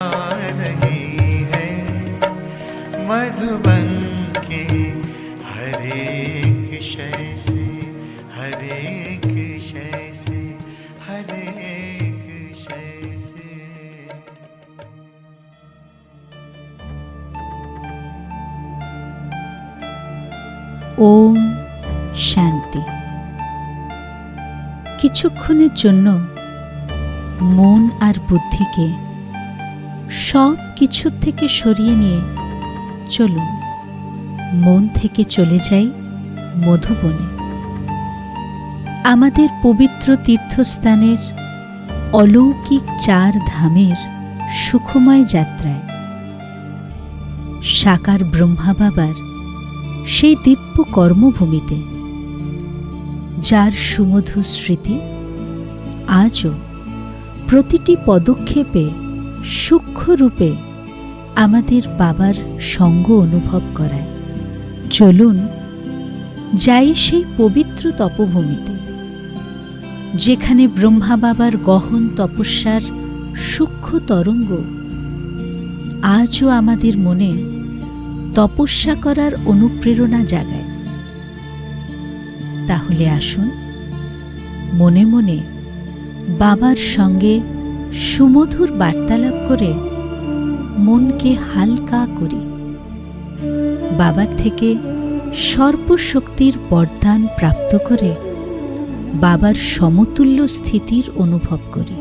रही है मधुबन के हर एक शय से हर एक शय से हर एक शय से ওম শান্তি কিছুক্ষণের জন্য মন আর বুদ্ধিকে সব কিছুর থেকে সরিয়ে নিয়ে চলুন। মন থেকে চলে যাই মধুবনে। আমাদের পবিত্র তীর্থস্থানের অলৌকিক চার ধামের সুখময় যাত্রায়। সাকার ব্রহ্মা বাবার সেই দিব্য কর্মভূমিতে, যার সুমধু স্মৃতি আজও প্রতিটি পদক্ষেপে সূক্ষ্মরূপে আমাদের বাবার সঙ্গ অনুভব করায়। চলুন যাই সেই পবিত্র তপভূমিতে, যেখানে ব্রহ্মা বাবার গহন তপস্যার সূক্ষ্ম তরঙ্গ আজও আমাদের মনে তপস্যা করার অনুপ্রেরণা জাগায়। তাহলে আসুন, মনে মনে বাবার সঙ্গে সুমধুর বার্তালাপ করে মনকে হালকা করি। বাবার থেকে সর্বশক্তির বরদান প্রাপ্ত করে বাবার সমতুল্য স্থিতির অনুভব করি।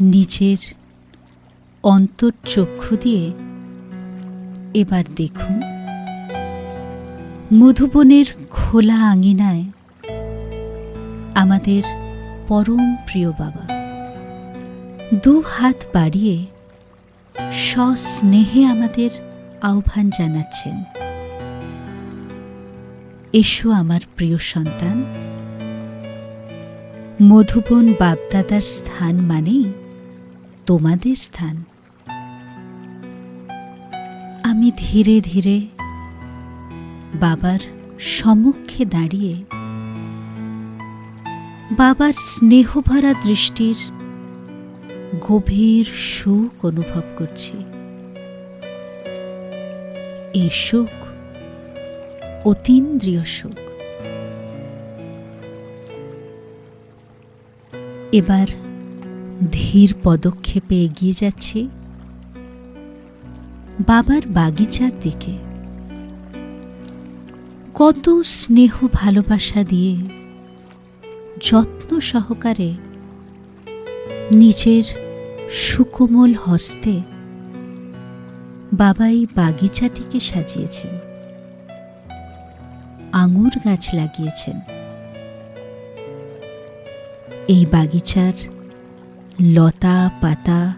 নিজের অন্তর্চক্ষু দিয়ে এবার দেখুন। মধুবনের খোলা আঙিনায় আমাদের পরম প্রিয় বাবা। দু হাত বাড়িয়ে সস্নেহে আমাদের আহ্বান জানাচ্ছেন। এসো আমার প্রিয় সন্তান। মধুবন বাপদাদার স্থান মানেই তোমাদের স্থান। আমি ধীরে ধীরে বাবার সম্মুখে দাঁড়িয়ে বাবার স্নেহভরা দৃষ্টির গভীর সুখ অনুভব করছি। এই সুখ অতীন্দ্রিয় সুখ। এবার ধীর পদক্ষেপে এগিয়ে যাচ্ছি বাবার বাগিচার দিকে। কত স্নেহ ভালোবাসা দিয়ে যত্ন সহকারে নিজের সুকোমল হস্তে বাবা এই বাগিচাটিকে সাজিয়েছেন। আঙুর গাছ লাগিয়েছেন। এই বাগিচার লতা পাতা,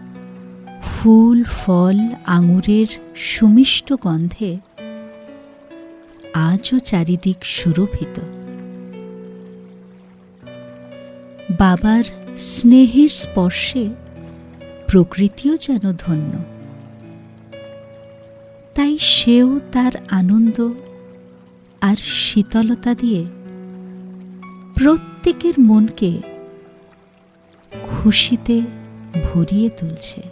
ফুল, ফল, আঙুরের সুমিষ্ট গন্ধে আজও চারিদিক সুরভিত। বাবার স্নেহের স্পর্শে প্রকৃতিও যেন ধন্য। তাই সেও তার আনন্দ আর শীতলতা দিয়ে প্রত্যেকের মনকে খুশিতে ভরিয়ে তুলছে।